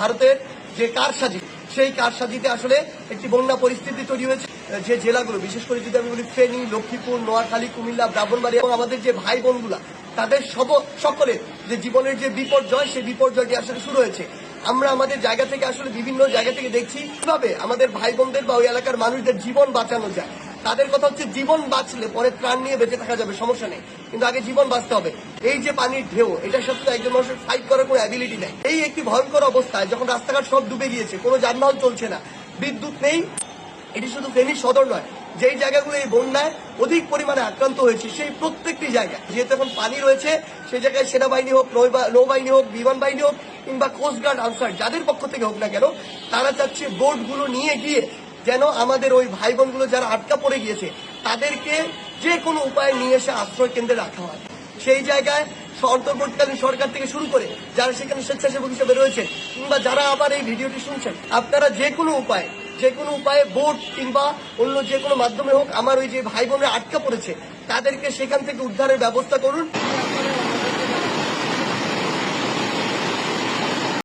ভারতের যে কারসাজি, সেই কারসাজিতে আসলে একটি বন্যা পরিস্থিতি তৈরি হয়েছে। যে জেলাগুলো, বিশেষ করে যদি আমি বলি ফেনী, লক্ষ্মীপুর, নোয়াখালী, কুমিল্লা ব্রাহ্মণবাড়ি এবং আমাদের যে ভাই বোনগুলা তাদের সব, সকলের যে জীবনের যে বিপর্যয়, সেই বিপর্যয়টি আসলে শুরু হয়েছে। আমরা আমাদের জায়গা থেকে আসলে বিভিন্ন জায়গা থেকে দেখছি কীভাবে আমাদের ভাই বোনদের বা ওই এলাকার মানুষদের জীবন বাঁচানো যায়। তাদের কথা হচ্ছে জীবন বাঁচলে পরে ত্রাণ নিয়ে বেঁচে থাকা যাবে, সমস্যা নেই। কিন্তু আগে জীবন বাঁচতে হবে। এই যে পানির ঢেউ এটার সাথে একজন মানুষের ফাইট করার কোনো অ্যাবিলিটি নেই। এই একটি ভয়ঙ্কর অবস্থায় যখন রাস্তাঘাট সব ডুবে গিয়েছে, কোনো যানবাহন চলছে না, বিদ্যুৎ নেই, এটি শুধু ফেনী সদর নয়, যেই জায়গাগুলো এই বন্যায় অধিক পরিমাণে আক্রান্ত হয়েছে, সেই প্রত্যেকটি জায়গায়, যেহেতু এখন পানি রয়েছে সেই জায়গায় সেনাবাহিনী হোক, নৌবা- নৌবাহিনী হোক, বিমান বাহিনী হোক, কিংবা কোস্টগার্ড আনসার যাদের পক্ষ থেকে হোক না কেন, তারা চাচ্ছে বোটগুলো নিয়ে গিয়ে যেন আমাদের ওই ভাই বোনগুলো যারা আটকা পড়ে গিয়েছে, তাদেরকে যে কোনো উপায়ে নিয়ে এসে আশ্রয় কেন্দ্রে রাখা হয়। সেই জায়গায় অন্তর্বর্তীকালীন সরকার থেকে শুরু করে যারা সেখানে স্বেচ্ছাসেবক হিসেবে রয়েছে কিংবা যারা আবার এই ভিডিওটি শুনছেন, আপনারা যে কোনো উপায়ে, যে কোনো উপায়ে বোট কিংবা অন্য যে কোনো মাধ্যমে হোক আমার ওই যে ভাই বোনরা আটকা পড়েছে, তাদেরকে সেখান থেকে উদ্ধারের ব্যবস্থা করুন।